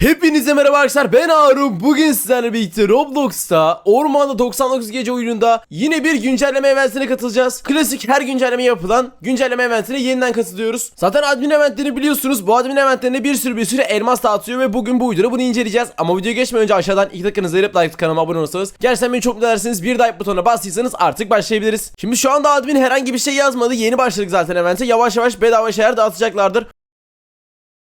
Hepinize merhaba arkadaşlar ben Harun bugün sizlerle birlikte Roblox'ta Ormanda 99 gece oyununda yine bir güncelleme eventine katılacağız. Klasik her güncelleme yapılan güncelleme eventine yeniden katılıyoruz. Zaten admin eventlerini biliyorsunuz bu admin eventlerinde bir sürü bir sürü elmas dağıtıyor ve bugün bu videoda bunu inceleyeceğiz. Ama videoya geçmeden önce aşağıdan iki dakikanızı verip like kanalıma abone olursanız gerçekten beni çok mutlu edersiniz. Bir like butonuna bastıysanız artık başlayabiliriz. Şimdi şu anda admin herhangi bir şey yazmadı yeni başladık zaten evente yavaş yavaş bedava şeyler dağıtacaklardır.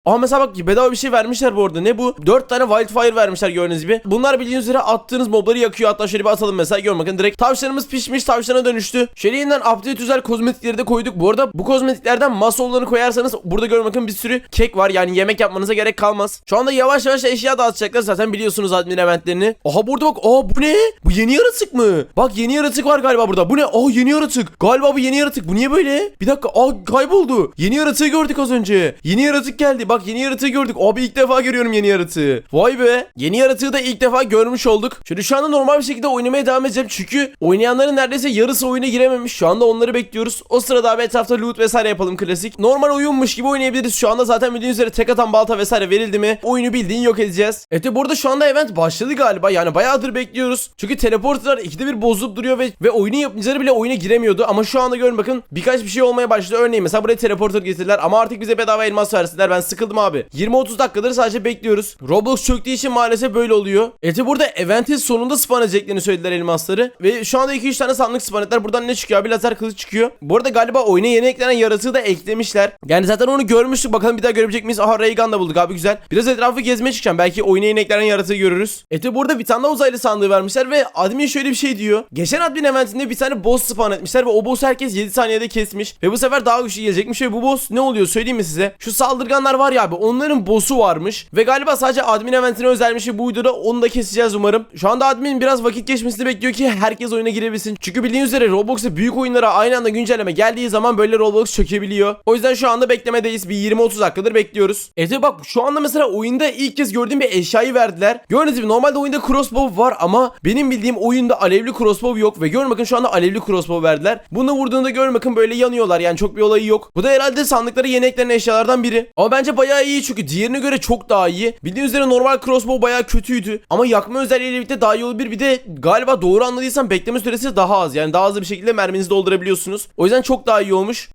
Aa mesela bak bedava bir şey vermişler bu arada. Ne bu? 4 tane wildfire vermişler gördüğünüz gibi. Bunlar bildiğiniz üzere attığınız mobları yakıyor. Hatta şöyle bir atalım mesela. Gör bakın direkt tavşanımız pişmiş tavşana dönüştü. Şöyle yeniden update özel kozmetikleri de koyduk. Bu arada bu kozmetiklerden masa koyarsanız burada gör bakın bir sürü kek var. Yani yemek yapmanıza gerek kalmaz. Şu anda yavaş yavaş eşya dağıtacaklar. Zaten biliyorsunuz admin eventlerini. Aha burada bak. Aa bu ne? Bu yeni yaratık mı? Bak yeni yaratık var galiba burada. Bu ne? Aa yeni yaratık. Galiba bu yeni yaratık. Bu niye böyle? Bir dakika. Aa kayboldu. Yeni yaratığı gördük az önce. Yeni yaratık geldi. Bak yeni yaratığı gördük. Abi ilk defa görüyorum yeni yaratığı. Vay be. Yeni yaratığı da ilk defa görmüş olduk. Şimdi şu anda normal bir şekilde oynamaya devam edeceğim. Çünkü oynayanların neredeyse yarısı oyuna girememiş. Şu anda onları bekliyoruz. O sırada abi etrafta loot vesaire yapalım klasik. Normal oyunmuş gibi oynayabiliriz. Şu anda zaten bildiğiniz üzere tek atan balta vesaire verildi mi oyunu bildiğin yok edeceğiz. Evet burada şu anda event başladı galiba. Yani bayağıdır bekliyoruz. Çünkü teleporterlar ikide bir bozulup duruyor ve, ve oyunun yapımcıları bile oyuna giremiyordu. Ama şu anda görün bakın birkaç bir şey olmaya başladı. Örneğin mesela buraya teleporter getirdiler ama artık bize bedava elmas versinler. Ben sıkıldım abi. 20-30 dakikadır sadece bekliyoruz. Roblox çöktüğü için maalesef böyle oluyor. Eti burada eventin sonunda spawn edeceklerini söylediler elmasları. Ve şu anda 2-3 tane sandık spawn ettiler. Buradan ne çıkıyor? Bir lazer kılıç çıkıyor. Bu arada galiba oyuna yeni eklenen yaratığı da eklemişler. Yani zaten onu görmüştük. Bakalım bir daha görebilecek miyiz? Aha Raygun da bulduk abi güzel. Biraz etrafı gezmeye çıkacağım. Belki oyuna yeni eklenen yaratığı görürüz. Eti burada bir tane uzaylı sandığı vermişler ve admin şöyle bir şey diyor. Geçen admin eventinde bir tane boss spawn etmişler ve o boss herkes 7 saniyede kesmiş. Ve bu sefer daha güçlü gelecekmiş ve bu boss ne oluyor söyleyeyim mi size? Şu saldırganlar var ya abi onların boss'u varmış. Ve galiba sadece admin eventine özelmiş ve bu videoda onu da keseceğiz umarım. Şu anda admin biraz vakit geçmesini bekliyor ki herkes oyuna girebilsin. Çünkü bildiğiniz üzere Roblox'a büyük oyunlara aynı anda güncelleme geldiği zaman böyle Roblox çökebiliyor. O yüzden şu anda beklemedeyiz. Bir 20-30 dakikadır bekliyoruz. Evet bak şu anda mesela oyunda ilk kez gördüğüm bir eşyayı verdiler. Gördüğünüz gibi normalde oyunda crossbow var ama benim bildiğim oyunda alevli crossbow yok ve görün bakın şu anda alevli crossbow verdiler. Bunu vurduğunda görün bakın böyle yanıyorlar yani çok bir olayı yok. Bu da herhalde sandıklara yeni eklenen eşyalardan biri. Ama bence bayağı iyi çünkü diğerine göre çok daha iyi. Bildiğiniz üzere normal crossbow bayağı kötüydü. Ama yakma özelliğiyle birlikte daha iyi olabilir. Bir de galiba doğru anladıysam bekleme süresi daha az. Yani daha hızlı bir şekilde merminizi doldurabiliyorsunuz. O yüzden çok daha iyi olmuş.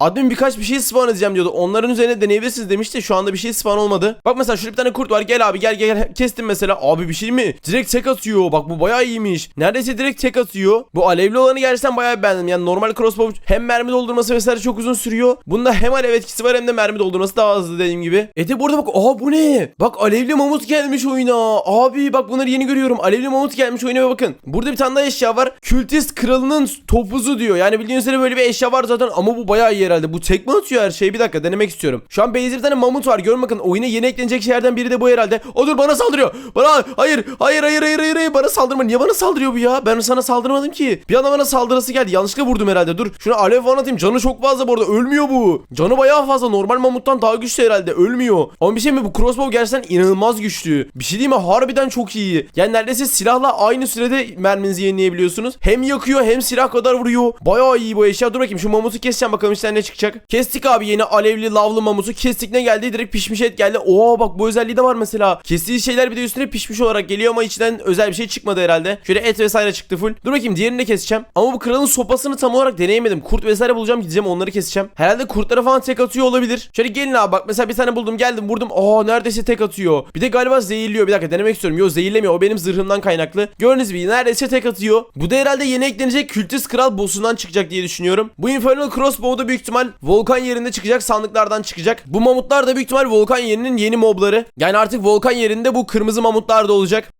Admin birkaç bir şey spawn edeceğim diyordu. Onların üzerine deneyebilirsiniz demişti. Şu anda bir şey spawn olmadı. Bak mesela şurada bir tane kurt var. Gel abi gel gel. Kestim mesela. Abi bir şey mi? Direkt tek atıyor. Bak bu bayağı iyiymiş. Neredeyse direkt tek atıyor. Bu alevli olanı gerçekten bayağı beğendim. Yani normal crossbow hem mermi doldurması vesaire çok uzun sürüyor. Bunda hem alev etkisi var hem de mermi doldurması daha hızlı dediğim gibi. Ete burada bak. Aha bu ne? Bak alevli mamut gelmiş oyuna. Abi bak bunları yeni görüyorum. Alevli mamut gelmiş oyuna bakın. Burada bir tane daha eşya var. Kültist kralının topuzu diyor. Yani bildiğiniz üzere böyle bir eşya var zaten ama bu bayağı iyi herhalde. Bu tekme atıyor her şeyi. Bir dakika denemek istiyorum. Şu an base'de bir tane mamut var. Görün bakın oyuna yeni eklenecek şeylerden biri de bu herhalde. O dur bana saldırıyor. Bana hayır hayır hayır hayır hayır, hayır. bana saldırma. Niye bana saldırıyor bu ya? Ben sana saldırmadım ki. Bir anda bana saldırısı geldi. Yanlışlıkla vurdum herhalde. Dur. Şuna alev falan atayım. Canı çok fazla bu arada. Ölmüyor bu. Canı bayağı fazla. Normal mamuttan daha güçlü herhalde. Ölmüyor. Ama bir şey mi? Bu crossbow gerçekten inanılmaz güçlü. Bir şey değil mi? Harbiden çok iyi. Yani neredeyse silahla aynı sürede merminizi yenileyebiliyorsunuz. Hem yakıyor hem silah kadar vuruyor. Bayağı iyi bu eşya. Dur bakayım şu mamutu keseceğim bakalım içinden ne çıkacak. Kestik abi yeni alevli lavlı mamutu. Kestik ne geldi? Direkt pişmiş et geldi. Oo bak bu özelliği de var mesela. Kestiği şeyler bir de üstüne pişmiş olarak geliyor ama içinden özel bir şey çıkmadı herhalde. Şöyle et vesaire çıktı full. Dur bakayım diğerini de keseceğim. Ama bu kralın sopasını tam olarak deneyemedim. Kurt vesaire bulacağım gideceğim onları keseceğim. Herhalde kurtlara falan tek atıyor olabilir. Şöyle gelin abi bak mesela bir tane buldum geldim vurdum. Aa neredeyse tek atıyor. Bir de galiba zehirliyor. Bir dakika denemek istiyorum. Yo zehirlemiyor. O benim zırhımdan kaynaklı. Gördüğünüz gibi neredeyse tek atıyor. Bu da herhalde yeni eklenecek kültist kral boss'undan çıkacak diye düşünüyorum. Bu infernal crossbow'da büyük ihtimal volkan yerinde çıkacak sandıklardan çıkacak. Bu mamutlar da büyük ihtimal volkan yerinin yeni mobları. Yani artık volkan yerinde bu kırmızı mamutlar da olacak.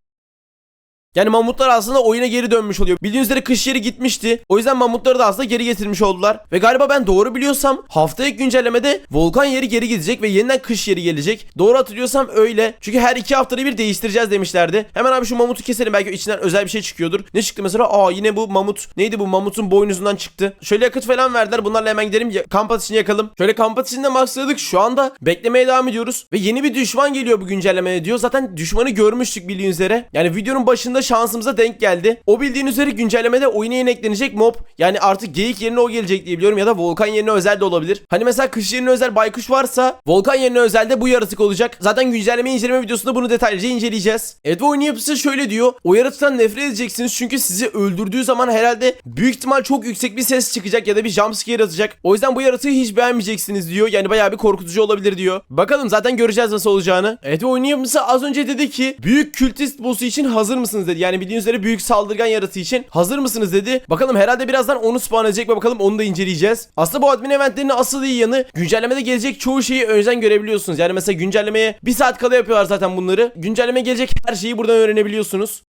Yani mamutlar aslında oyuna geri dönmüş oluyor. Bildiğiniz üzere kış yeri gitmişti. O yüzden mamutları da aslında geri getirmiş oldular. Ve galiba ben doğru biliyorsam haftaya güncellemede volkan yeri geri gidecek ve yeniden kış yeri gelecek. Doğru hatırlıyorsam öyle. Çünkü her iki haftada bir değiştireceğiz demişlerdi. Hemen abi şu mamutu keselim belki içinden özel bir şey çıkıyordur. Ne çıktı mesela? Aa yine bu mamut. Neydi bu mamutun boynuzundan çıktı. Şöyle yakıt falan verdiler. Bunlarla hemen gidelim. Ya- Kamp ateşini yakalım. Şöyle kamp ateşinde maksadık. Şu anda beklemeye devam ediyoruz. Ve yeni bir düşman geliyor bu güncellemeye diyor. Zaten düşmanı görmüştük bildiğiniz üzere. Yani videonun başında şansımıza denk geldi. O bildiğin üzere güncellemede oyuna yeni eklenecek mob. Yani artık geyik yerine o gelecek diye biliyorum ya da volkan yerine özel de olabilir. Hani mesela kış yerine özel baykuş varsa volkan yerine özel de bu yaratık olacak. Zaten güncelleme inceleme videosunda bunu detaylıca inceleyeceğiz. Evet ve oyun yapısı şöyle diyor. O yaratıktan nefret edeceksiniz çünkü sizi öldürdüğü zaman herhalde büyük ihtimal çok yüksek bir ses çıkacak ya da bir jumpscare atacak. O yüzden bu yaratığı hiç beğenmeyeceksiniz diyor. Yani bayağı bir korkutucu olabilir diyor. Bakalım zaten göreceğiz nasıl olacağını. Evet ve oyun yapımcısı az önce dedi ki büyük kültist boss'u için hazır mısınız dedi. Yani bildiğiniz üzere büyük saldırgan yaratığı için hazır mısınız dedi. Bakalım herhalde birazdan onu spawn edecek ve bakalım onu da inceleyeceğiz. Aslında bu admin eventlerinin asıl iyi yanı güncellemede gelecek çoğu şeyi önceden görebiliyorsunuz. Yani mesela güncellemeye bir saat kala yapıyorlar zaten bunları. Güncelleme gelecek her şeyi buradan öğrenebiliyorsunuz.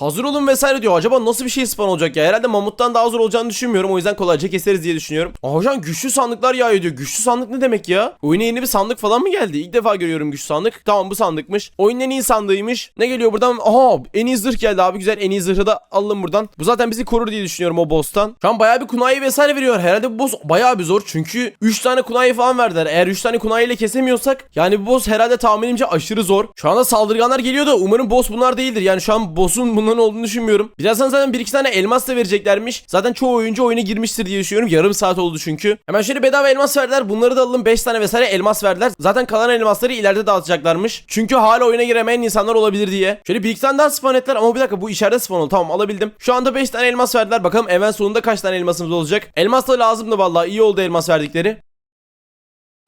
Hazır olun vesaire diyor. Acaba nasıl bir şey spawn olacak ya? Herhalde mamuttan daha zor olacağını düşünmüyorum. O yüzden kolayca keseriz diye düşünüyorum. Aa, güçlü sandıklar yağıyor diyor. Güçlü sandık ne demek ya? Oyuna yeni bir sandık falan mı geldi? İlk defa görüyorum güçlü sandık. Tamam bu sandıkmış. Oyunun en iyi sandığıymış. Ne geliyor buradan? Aha en iyi zırh geldi abi. Güzel en iyi zırhı da alalım buradan. Bu zaten bizi korur diye düşünüyorum o boss'tan. Şu an bayağı bir kunayı vesaire veriyor. Herhalde bu boss bayağı bir zor. Çünkü 3 tane kunayı falan verdiler. Eğer 3 tane kunayı ile kesemiyorsak yani bu boss herhalde tahminimce aşırı zor. Şu anda saldırganlar geliyor da umarım boss bunlar değildir. Yani şu an boss'un bunların olduğunu düşünmüyorum. Birazdan zaten bir iki tane elmas da vereceklermiş. Zaten çoğu oyuncu oyuna girmiştir diye düşünüyorum. Yarım saat oldu çünkü. Hemen şöyle bedava elmas verdiler. Bunları da alalım. 5 tane vesaire elmas verdiler. Zaten kalan elmasları ileride dağıtacaklarmış. Çünkü hala oyuna giremeyen insanlar olabilir diye. Şöyle bir iki tane daha spawn ettiler ama bir dakika bu içeride spawn oldu. Tamam alabildim. Şu anda 5 tane elmas verdiler. Bakalım event sonunda kaç tane elmasımız olacak. Elmas da lazımdı vallahi. iyi oldu elmas verdikleri.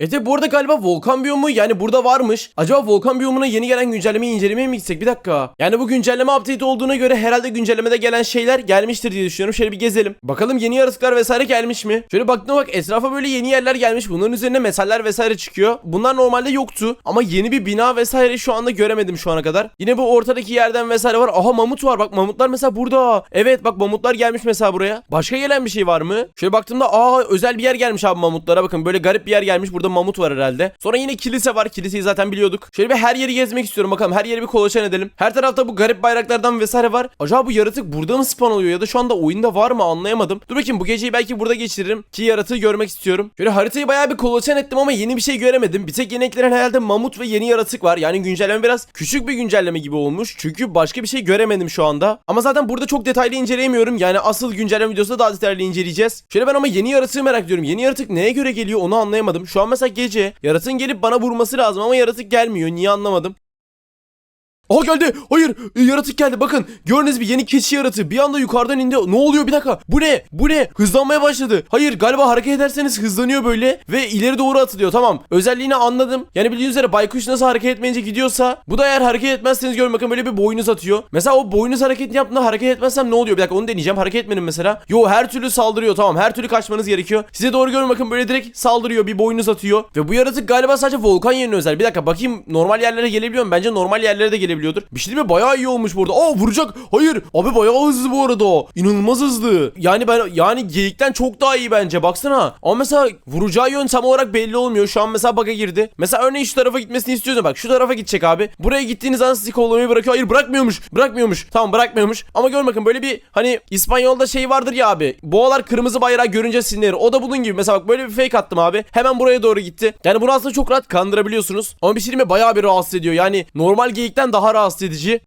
Evet bu arada galiba volkan biyomu yani burada varmış. Acaba volkan biyomuna yeni gelen güncellemeyi incelemeye mi gitsek? Bir dakika. Yani bu güncelleme update olduğuna göre herhalde güncellemede gelen şeyler gelmiştir diye düşünüyorum. Şöyle bir gezelim. Bakalım yeni yaratıklar vesaire gelmiş mi? Şöyle baktığına bak etrafa böyle yeni yerler gelmiş. Bunların üzerine mesaller vesaire çıkıyor. Bunlar normalde yoktu. Ama yeni bir bina vesaire şu anda göremedim şu ana kadar. Yine bu ortadaki yerden vesaire var. Aha mamut var. Bak mamutlar mesela burada. Evet bak mamutlar gelmiş mesela buraya. Başka gelen bir şey var mı? Şöyle baktığımda aa özel bir yer gelmiş abi mamutlara. Bakın böyle garip bir yer gelmiş. Burada mamut var herhalde. Sonra yine kilise var. Kiliseyi zaten biliyorduk. Şöyle bir her yeri gezmek istiyorum. Bakalım her yeri bir kolaçan edelim. Her tarafta bu garip bayraklardan vesaire var. Acaba bu yaratık burada mı spawn oluyor ya da şu anda oyunda var mı anlayamadım. Dur bakayım bu geceyi belki burada geçiririm. Ki yaratığı görmek istiyorum. Şöyle haritayı bayağı bir kolaçan ettim ama yeni bir şey göremedim. Bir tek yeni eklenen herhalde mamut ve yeni yaratık var. Yani güncelleme biraz küçük bir güncelleme gibi olmuş. Çünkü başka bir şey göremedim şu anda. Ama zaten burada çok detaylı inceleyemiyorum. Yani asıl güncelleme videosunda daha detaylı inceleyeceğiz. Şöyle ben ama yeni yaratığı merak ediyorum. Yeni yaratık neye göre geliyor onu anlayamadım. Şu an gece yaratığın gelip bana vurması lazım ama yaratık gelmiyor. Niye anlamadım. Aha geldi. Hayır. Yaratık geldi. Bakın. Gördünüz mü yeni keçi yaratığı. Bir anda yukarıdan indi. Ne oluyor? Bir dakika. Bu ne? Bu ne? Hızlanmaya başladı. Hayır. Galiba hareket ederseniz hızlanıyor böyle. Ve ileri doğru atılıyor. Tamam. Özelliğini anladım. Yani bildiğiniz üzere baykuş nasıl hareket etmeyince gidiyorsa. Bu da eğer hareket etmezseniz görün bakın böyle bir boynuz atıyor. Mesela o boynuz hareketini yaptığında hareket etmezsem ne oluyor? Bir dakika onu deneyeceğim. Hareket etmedim mesela. Yo her türlü saldırıyor. Tamam. Her türlü kaçmanız gerekiyor. Size doğru görün bakın böyle direkt saldırıyor. Bir boynuz atıyor. Ve bu yaratık galiba sadece volkan yerine özel. Bir dakika bakayım normal yerlere gelebiliyor mu? Bence normal yerlere de gelebiliyordur. Bir şey değil mi? Bayağı iyi olmuş burada. Aa vuracak. Hayır. Abi bayağı hızlı bu arada. İnanılmaz hızlı. Yani ben yani geyikten çok daha iyi bence. Baksana. Ama mesela vuracağı yön tam olarak belli olmuyor. Şu an mesela bug'a girdi. Mesela örneğin şu tarafa gitmesini istiyorsun. Bak şu tarafa gidecek abi. Buraya gittiğiniz an sizi kollamayı bırakıyor. Hayır bırakmıyormuş. Bırakmıyormuş. Tamam bırakmıyormuş. Ama gör bakın böyle bir hani İspanyol'da şey vardır ya abi. Boğalar kırmızı bayrağı görünce sinirlenir. O da bunun gibi. Mesela bak böyle bir fake attım abi. Hemen buraya doğru gitti. Yani bunu aslında çok rahat kandırabiliyorsunuz. Ama bir şey mi? Bayağı bir rahatsız ediyor. Yani normal geyikten daha rahatsız edici.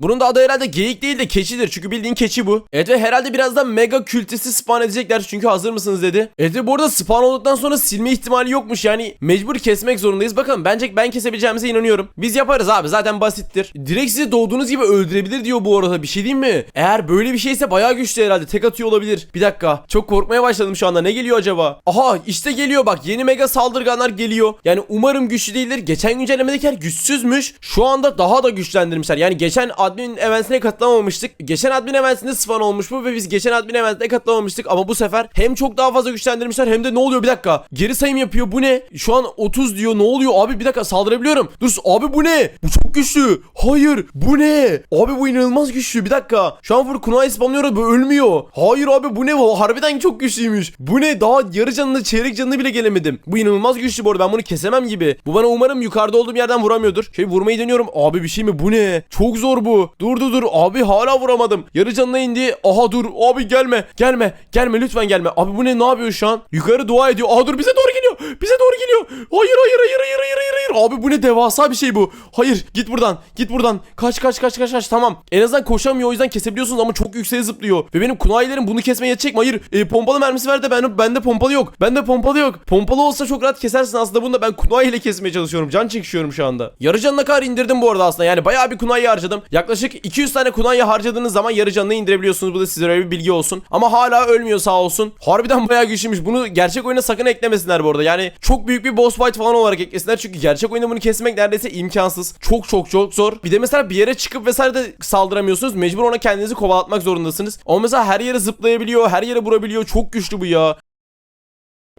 Bunun da adı herhalde geyik değil de keçidir. Çünkü bildiğin keçi bu. Evet ve herhalde birazdan mega kültisi spawn edecekler. Çünkü hazır mısınız dedi. Evet ve bu arada spawn olduktan sonra silme ihtimali yokmuş. Yani mecbur kesmek zorundayız. Bakalım bence ben kesebileceğimize inanıyorum. Biz yaparız abi zaten basittir. Direkt sizi doğduğunuz gibi öldürebilir diyor bu arada. Bir şey diyeyim mi? Eğer böyle bir şeyse bayağı güçlü herhalde. Tek atıyor olabilir. Bir dakika. Çok korkmaya başladım şu anda. Ne geliyor acaba? Aha işte geliyor bak. Yeni mega saldırganlar geliyor. Yani umarım güçlü değildir. Geçen güncellemedekiler güçsüzmüş. Şu anda daha da güçlendirmişler. Yani geçen admin eventsine katılamamıştık. Geçen admin eventsinde spawn olmuş bu ve biz geçen admin eventsine katılamamıştık ama bu sefer hem çok daha fazla güçlendirmişler hem de ne oluyor bir dakika. Geri sayım yapıyor bu ne? Şu an 30 diyor ne oluyor abi bir dakika saldırabiliyorum. Dur abi bu ne? Bu çok güçlü. Hayır bu ne? Abi bu inanılmaz güçlü bir dakika. Şu an full kunayı spamlıyor bu ölmüyor. Hayır abi bu ne? Harbiden çok güçlüymüş. Bu ne? Daha yarı canını çeyrek canını bile gelemedim. Bu inanılmaz güçlü bu arada ben bunu kesemem gibi. Bu bana umarım yukarıda olduğum yerden vuramıyordur. Şey vurmayı deniyorum. Abi bir şey mi? Bu ne? Çok zor bu. Dur dur dur. Abi hala vuramadım. Yarı canına indi. Aha dur. Abi gelme. Gelme. Gelme lütfen gelme. Abi bu ne? Ne yapıyor şu an? Yukarı dua ediyor. Aha dur bize doğru geliyor. Geliyor. Bize doğru geliyor. Hayır hayır hayır hayır hayır hayır hayır. Abi bu ne devasa bir şey bu. Hayır git buradan. Git buradan. Kaç kaç kaç kaç kaç. Tamam. En azından koşamıyor o yüzden kesebiliyorsunuz ama çok yükseğe zıplıyor. Ve benim kunayelerim bunu kesmeye yetecek mi? Hayır. E, pompalı mermisi ver de ben bende pompalı yok. Bende pompalı yok. Pompalı olsa çok rahat kesersin aslında bunu da ben kunay ile kesmeye çalışıyorum. Can çekişiyorum şu anda. Yarı canına kadar indirdim bu arada aslında. Yani bayağı bir kunayı harcadım. Yaklaşık 200 tane kunayı harcadığınız zaman yarı canını indirebiliyorsunuz. Bu da size öyle bir bilgi olsun. Ama hala ölmüyor sağ olsun. Harbiden bayağı güçlüymüş. Bunu gerçek oyuna sakın eklemesinler bu arada. Yani çok büyük bir boss fight falan olarak eklesinler. Çünkü gerçek oyunda bunu kesmek neredeyse imkansız. Çok çok çok zor. Bir de mesela bir yere çıkıp vesaire de saldıramıyorsunuz. Mecbur ona kendinizi kovalatmak zorundasınız. Ama mesela her yere zıplayabiliyor, her yere vurabiliyor. Çok güçlü bu ya.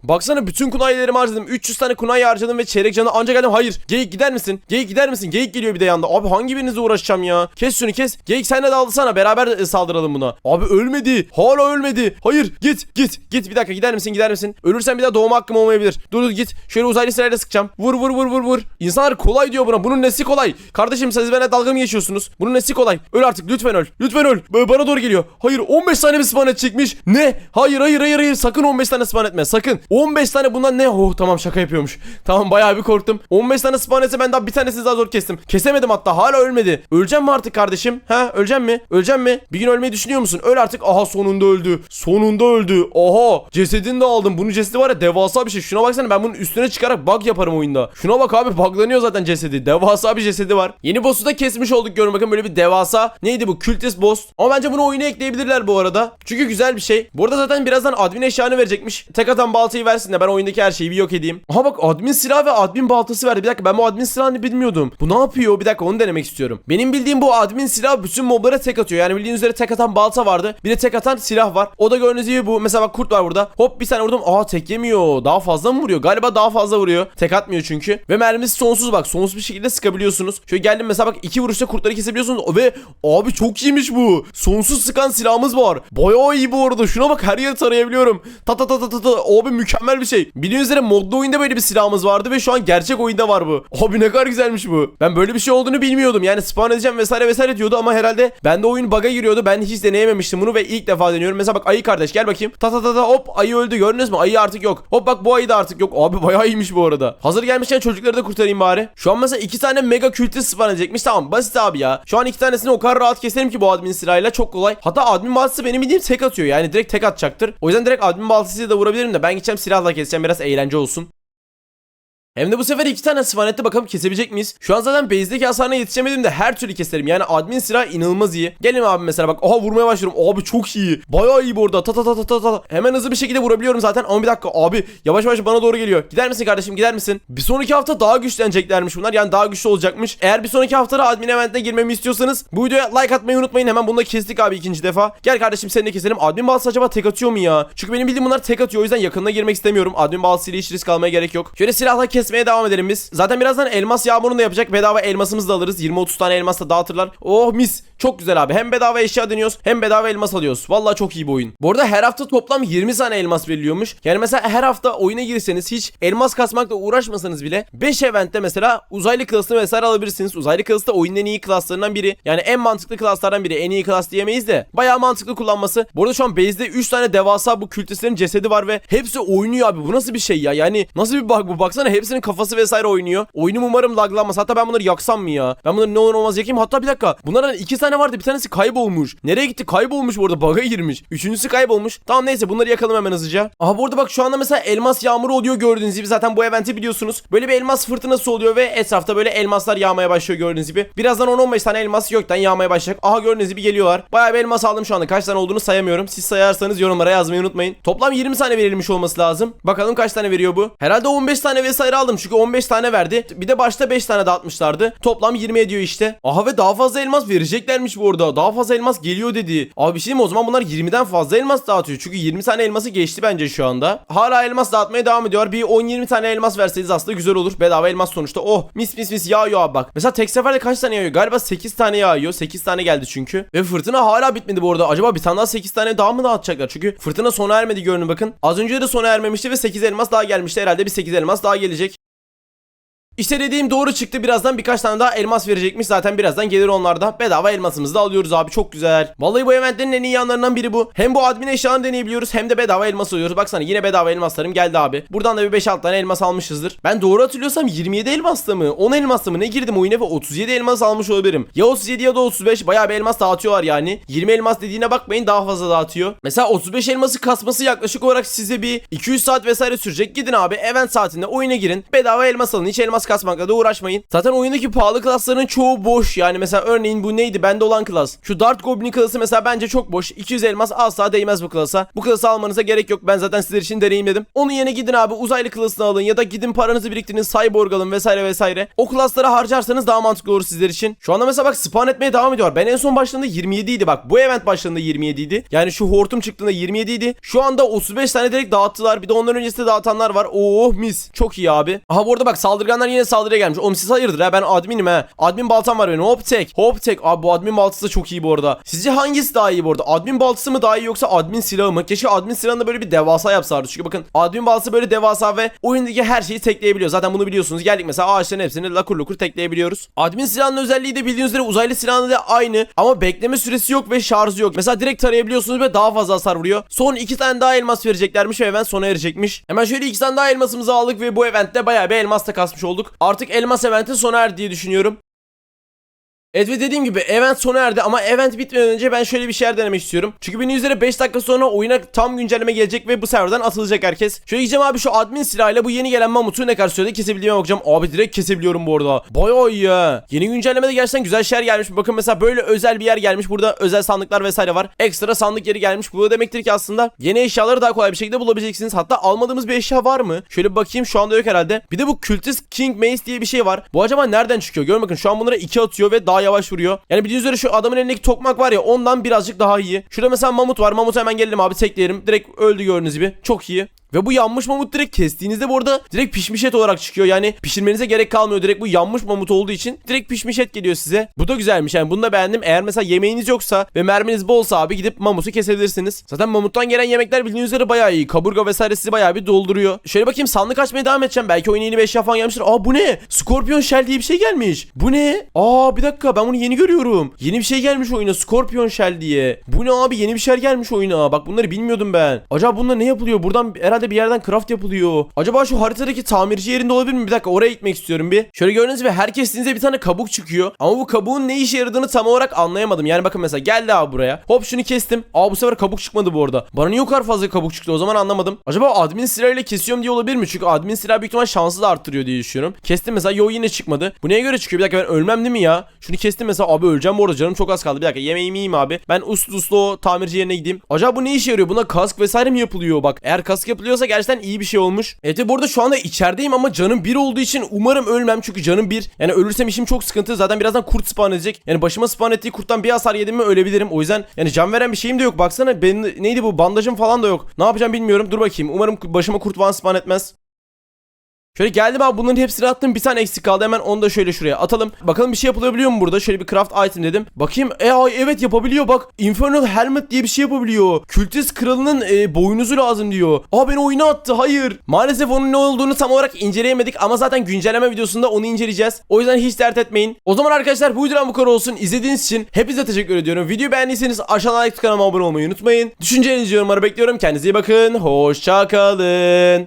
Baksana bütün kunaylarımı harcadım. 300 tane kunay harcadım ve çeyrek canı anca geldim. Hayır. Geyik gider misin? Geyik gider misin? Geyik geliyor bir de yanda. Abi hangi birinizle uğraşacağım ya? Kes şunu kes. Geyik sen de dalsana. Beraber e, saldıralım buna. Abi ölmedi. Hala ölmedi. Hayır. Git. Git. Git bir dakika. Gider misin? Gider misin? Ölürsen bir daha doğma hakkım olmayabilir. Dur dur git. Şöyle uzaylı sırayla sıkacağım. Vur vur vur vur vur. İnsanlar kolay diyor buna. Bunun nesi kolay? Kardeşim siz benimle dalga mı geçiyorsunuz? Bunun nesi kolay? Öl artık. Lütfen öl. Lütfen öl. Ba- Bana doğru geliyor. Hayır 15 tane mi spawn edecekmiş? Ne? Hayır hayır hayır hayır. Sakın 15 tane spawn etme. Sakın. 15 tane bundan ne? Oh tamam şaka yapıyormuş. Tamam bayağı bir korktum. 15 tane spawn etse ben daha bir tanesini daha zor kestim. Kesemedim hatta. Hala ölmedi. Öleceğim mi artık kardeşim? Ha öleceğim mi? Öleceğim mi? Bir gün ölmeyi düşünüyor musun? Öl artık. Aha sonunda öldü. Sonunda öldü. Oha. Cesedini de aldım. Bunun cesedi var ya devasa bir şey. Şuna baksana ben bunun üstüne çıkarak bug yaparım oyunda. Şuna bak abi buglanıyor zaten cesedi. Devasa bir cesedi var. Yeni boss'u da kesmiş olduk görün bakın böyle bir devasa. Neydi bu? Kültis boss. Ama bence bunu oyuna ekleyebilirler bu arada. Çünkü güzel bir şey. Bu arada zaten birazdan admin eşyanı verecekmiş. Tek atan baltayı versin de ben oyundaki her şeyi bir yok edeyim. Aha bak admin silahı ve admin baltası verdi. Bir dakika ben bu admin silahını bilmiyordum. Bu ne yapıyor? Bir dakika onu denemek istiyorum. Benim bildiğim bu admin silah bütün moblara tek atıyor. Yani bildiğiniz üzere tek atan balta vardı. Bir de tek atan silah var. O da gördüğünüz gibi bu. Mesela bak kurt var burada. Hop bir tane vurdum. Aa tek yemiyor. Daha fazla mı vuruyor? Galiba daha fazla vuruyor. Tek atmıyor çünkü. Ve mermisi sonsuz bak. Sonsuz bir şekilde sıkabiliyorsunuz. Şöyle geldim mesela bak iki vuruşta kurtları kesebiliyorsunuz. Ve abi çok iyiymiş bu. Sonsuz sıkan silahımız var. Bayağı iyi bu arada. Şuna bak her yeri tarayabiliyorum. Ta ta ta ta ta ta. Abi mükemmel bir şey. Bildiğiniz üzere modlu oyunda böyle bir silahımız vardı ve şu an gerçek oyunda var bu. Abi ne kadar güzelmiş bu. Ben böyle bir şey olduğunu bilmiyordum. Yani spawn edeceğim vesaire vesaire diyordu ama herhalde bende oyun bug'a giriyordu. Ben hiç deneyememiştim bunu ve ilk defa deniyorum. Mesela bak ayı kardeş gel bakayım. Ta ta ta ta hop ayı öldü gördünüz mü? Ayı artık yok. Hop bak bu ayı da artık yok. Abi bayağı iyiymiş bu arada. Hazır gelmişken çocukları da kurtarayım bari. Şu an mesela iki tane mega kültü spawn edecekmiş. Tamam basit abi ya. Şu an iki tanesini o kadar rahat keserim ki bu admin silahıyla çok kolay. Hatta admin baltası benim bildiğim tek atıyor. Yani direkt tek atacaktır. O yüzden direkt admin baltasıyla da vurabilirim de ben gideceğim silahla keseceğim biraz eğlence olsun. Hem de bu sefer iki tane svanette bakalım kesebilecek miyiz? Şu an zaten base'deki hasarına yetişemedim de her türlü keserim. Yani admin silah inanılmaz iyi. Gelin abi mesela bak. Oha vurmaya başlıyorum. Abi çok iyi. Bayağı iyi bu arada. Ta ta ta ta ta ta. Hemen hızlı bir şekilde vurabiliyorum zaten. Ama bir dakika abi. Yavaş yavaş bana doğru geliyor. Gider misin kardeşim gider misin? Bir sonraki hafta daha güçleneceklermiş bunlar. Yani daha güçlü olacakmış. Eğer bir sonraki haftada admin eventine girmemi istiyorsanız bu videoya like atmayı unutmayın. Hemen bunu da kestik abi ikinci defa. Gel kardeşim seni de keselim. Admin balsı acaba tek atıyor mu ya? Çünkü benim bildiğim bunlar tek atıyor. O yüzden yakınına girmek istemiyorum. Admin balsıyla hiç risk almaya gerek yok. Şöyle silahla kesmeye devam edelim biz. Zaten birazdan elmas yağmurunu da yapacak. Bedava elmasımızı da alırız. 20-30 tane elmas da dağıtırlar. Oh mis. Çok güzel abi. Hem bedava eşya deniyoruz hem bedava elmas alıyoruz. Vallahi çok iyi bir oyun. Bu arada her hafta toplam 20 tane elmas veriliyormuş. Yani mesela her hafta oyuna girseniz hiç elmas kasmakla uğraşmasanız bile 5 eventte mesela uzaylı klasını vesaire alabilirsiniz. Uzaylı klası da oyunun en iyi klaslarından biri. Yani en mantıklı klaslardan biri. En iyi klas diyemeyiz de. Bayağı mantıklı kullanması. Bu arada şu an base'de 3 tane devasa bu kültüslerin cesedi var ve hepsi oynuyor abi. Bu nasıl bir şey ya? Yani nasıl bir bug bu? Baksana hepsinin kafası vesaire oynuyor. Oyunum umarım laglanmaz. Hatta ben bunları yaksam mı ya? Ben bunları ne olur olmaz yakayım. Hatta bir dakika. Bunlardan iki tane vardı. Bir tanesi kaybolmuş. Nereye gitti? Kaybolmuş bu arada. Bug'a girmiş. Üçüncüsü kaybolmuş. Tamam neyse bunları yakalım hemen hızlıca. Aha bu arada bak şu anda mesela elmas yağmuru oluyor gördüğünüz gibi. Zaten bu eventi biliyorsunuz. Böyle bir elmas fırtınası oluyor ve etrafta böyle elmaslar yağmaya başlıyor gördüğünüz gibi. Birazdan 10-15 tane elmas gökten yağmaya başlayacak. Aha gördüğünüz gibi geliyorlar. Bayağı bir elmas aldım şu anda. Kaç tane olduğunu sayamıyorum. Siz sayarsanız yorumlara yazmayı unutmayın. Toplam 20 tane verilmiş olması lazım. Bakalım kaç tane veriyor bu. Herhalde 15 tane vesaire aldım. Çünkü 15 tane verdi. Bir de başta 5 tane dağıtmışlardı. Toplam 20 ediyor işte. Aha ve daha fazla elmas vereceklermiş bu arada. Daha fazla elmas geliyor dedi. Abi bir şey mi? o zaman bunlar 20'den fazla elmas dağıtıyor. Çünkü 20 tane elması geçti bence şu anda. Hala elmas dağıtmaya devam ediyor. Bir 10-20 tane elmas verseniz aslında güzel olur. Bedava elmas sonuçta. Oh mis mis mis yağıyor abi bak. Mesela tek seferde kaç tane yağıyor? Galiba 8 tane yağıyor. 8 tane geldi çünkü. Ve fırtına hala bitmedi bu arada. Acaba bir tane daha 8 tane daha mı dağıtacaklar? Çünkü fırtına sona ermedi görünün bakın. Az önce de sona ermemişti ve 8 elmas daha gelmişti. Herhalde bir 8 elmas daha gelecek. İşte dediğim doğru çıktı. Birazdan birkaç tane daha elmas verecekmiş. Zaten birazdan gelir onlar da. Bedava elmasımızı da alıyoruz abi. Çok güzel. Vallahi bu eventlerin en iyi yanlarından biri bu. Hem bu admin eşyalarını deneyebiliyoruz hem de bedava elmas alıyoruz. Baksana yine bedava elmaslarım geldi abi. Buradan da bir 5-6 tane elmas almışızdır. Ben doğru hatırlıyorsam 27 elmasla mı? 10 elmasla mı? Ne girdim oyuna ve 37 elmas almış olabilirim. Ya 37 ya da 35 bayağı bir elmas dağıtıyorlar yani. 20 elmas dediğine bakmayın daha fazla dağıtıyor. Mesela 35 elması kasması yaklaşık olarak size bir 200 saat vesaire sürecek. Gidin abi event saatinde oyuna girin. Bedava elmas alın. Hiç elmas kasmakla da uğraşmayın. Zaten oyundaki pahalı klasların çoğu boş. Yani mesela örneğin bu neydi? Bende olan klas. Şu Dart Goblin klası mesela bence çok boş. 200 elmas asla değmez bu klasa. Bu klası almanıza gerek yok. Ben zaten sizler için deneyimledim. Onun yerine gidin abi uzaylı klasını alın ya da gidin paranızı biriktirin cyborg alın vesaire vesaire. O klaslara harcarsanız daha mantıklı olur sizler için. Şu anda mesela bak spawn etmeye devam ediyor. Ben en son başladığında 27 idi bak. Bu event başladığında 27 idi. Yani şu hortum çıktığında 27 idi. Şu anda 35 tane direkt dağıttılar. Bir de ondan öncesinde dağıtanlar var. Oh mis. Çok iyi abi. Aha bu arada bak saldırganlar yine saldırıya gelmiş. Oğlum siz hayırdır ha ben adminim ha. Admin baltam var benim. Hop tek. Hop tek. Abi bu admin baltası da çok iyi bu arada. Sizce hangisi daha iyi bu arada? Admin baltası mı daha iyi yoksa admin silahı mı? Keşke admin silahını da böyle bir devasa yapsalardı. Çünkü bakın admin baltası böyle devasa ve oyundaki her şeyi tekleyebiliyor. Zaten bunu biliyorsunuz. Geldik mesela ağaçların hepsini lakur lukur tekleyebiliyoruz. Admin silahının özelliği de bildiğiniz üzere uzaylı silahında da aynı. Ama bekleme süresi yok ve şarjı yok. Mesela direkt tarayabiliyorsunuz ve daha fazla hasar vuruyor. Son iki tane daha elmas vereceklermiş ve event sona erecekmiş. Hemen şöyle iki tane daha elmasımızı aldık ve bu eventte bayağı bir elmas da kasmış olduk. Artık elmas eventi sona erdi diye düşünüyorum. Evet ve dediğim gibi event sona erdi ama event bitmeden önce ben şöyle bir şeyler denemek istiyorum. Çünkü benim üzere 5 dakika sonra oyuna tam güncelleme gelecek ve bu serverdan atılacak herkes. Şöyle gideceğim abi şu admin silahıyla bu yeni gelen mamutu ne kadar sürede kesebildiğime bakacağım. Abi direkt kesebiliyorum bu arada. Bayağı iyi ha. Yeni güncellemede gerçekten güzel şeyler gelmiş. Bakın mesela böyle özel bir yer gelmiş. Burada özel sandıklar vesaire var. Ekstra sandık yeri gelmiş. Bu da demektir ki aslında yeni eşyaları daha kolay bir şekilde bulabileceksiniz. Hatta almadığımız bir eşya var mı? Şöyle bakayım şu anda yok herhalde. Bir de bu Cultist King Mace diye bir şey var. Bu acaba nereden çıkıyor? Görün bakın şu an bunlara 2 atıyor ve daha yavaş vuruyor. Yani bildiğiniz üzere şu adamın elindeki tokmak var ya ondan birazcık daha iyi. Şurada mesela mamut var. Mamut hemen gelelim abi tekleyelim. Direkt öldü gördüğünüz gibi. Çok iyi. Ve bu yanmış mamut direkt kestiğinizde bu arada direkt pişmiş et olarak çıkıyor. Yani pişirmenize gerek kalmıyor. Direkt bu yanmış mamut olduğu için direkt pişmiş et geliyor size. Bu da güzelmiş yani bunu da beğendim. Eğer mesela yemeğiniz yoksa ve merminiz bolsa abi gidip mamutu kesebilirsiniz. Zaten mamuttan gelen yemekler bildiğiniz üzere bayağı iyi. Kaburga vesaire sizi bayağı bir dolduruyor. Şöyle bakayım sandık açmaya devam edeceğim. Belki oyuna yeni bir eşya falan gelmiştir. Aa bu ne? Scorpion Shell diye bir şey gelmiş. Bu ne? Aa bir dakika ben bunu yeni görüyorum. Yeni bir şey gelmiş oyuna Scorpion Shell diye. Bu ne abi yeni bir şey gelmiş oyuna. Bak bunları bilmiyordum ben. Acaba bunlar ne yapılıyor? Buradan herhalde bir yerden craft yapılıyor. Acaba şu haritadaki tamirci yerinde olabilir mi? Bir dakika oraya gitmek istiyorum bir. Şöyle gördüğünüz gibi her kestiğinizde bir tane kabuk çıkıyor. Ama bu kabuğun ne işe yaradığını tam olarak anlayamadım. Yani bakın mesela geldi abi buraya. Hop şunu kestim. Aa bu sefer kabuk çıkmadı bu arada. Bana niye o kadar fazla kabuk çıktı o zaman anlamadım. Acaba admin silahıyla kesiyorum diye olabilir mi? Çünkü admin silah büyük ihtimal şansı da arttırıyor diye düşünüyorum. Kestim mesela yo yine çıkmadı. Bu neye göre çıkıyor? Bir dakika ben ölmem değil mi ya? Şunu kestim mesela abi öleceğim bu arada canım çok az kaldı. Bir dakika yemeğimi yiyeyim abi. Ben uslu uslu o tamirci yerine gideyim. Acaba bu ne işe yarıyor? Buna kask vesaire mi yapılıyor? Bak eğer kask yapılıyorsa gerçekten iyi bir şey olmuş. Evet ve bu arada şu anda içerideyim ama canım bir olduğu için umarım ölmem çünkü canım bir. Yani ölürsem işim çok sıkıntı. Zaten birazdan kurt spawn edecek. Yani başıma spawn ettiği kurttan bir hasar yedim mi ölebilirim. O yüzden yani can veren bir şeyim de yok. Baksana benim neydi bu bandajım falan da yok. Ne yapacağım bilmiyorum. Dur bakayım. Umarım başıma kurt falan spawn etmez. Şöyle geldim abi bunların hepsini attım bir tane eksik kaldı hemen onu da şöyle şuraya atalım. Bakalım bir şey yapılabiliyor mu burada? Şöyle bir craft item dedim. Bakayım e ay evet yapabiliyor bak. Infernal Helmet diye bir şey yapabiliyor. Kültist kralının e, boynuzu lazım diyor. Aa beni oyuna attı hayır. Maalesef onun ne olduğunu tam olarak inceleyemedik ama zaten güncelleme videosunda onu inceleyeceğiz. O yüzden hiç dert etmeyin. O zaman arkadaşlar bu videodan bu kadar olsun. İzlediğiniz için hepinize teşekkür ediyorum. Videoyu beğendiyseniz aşağıdan like kanalıma abone olmayı unutmayın. Düşüncelerinizi yorumlara bekliyorum. Kendinize iyi bakın. Hoşça kalın.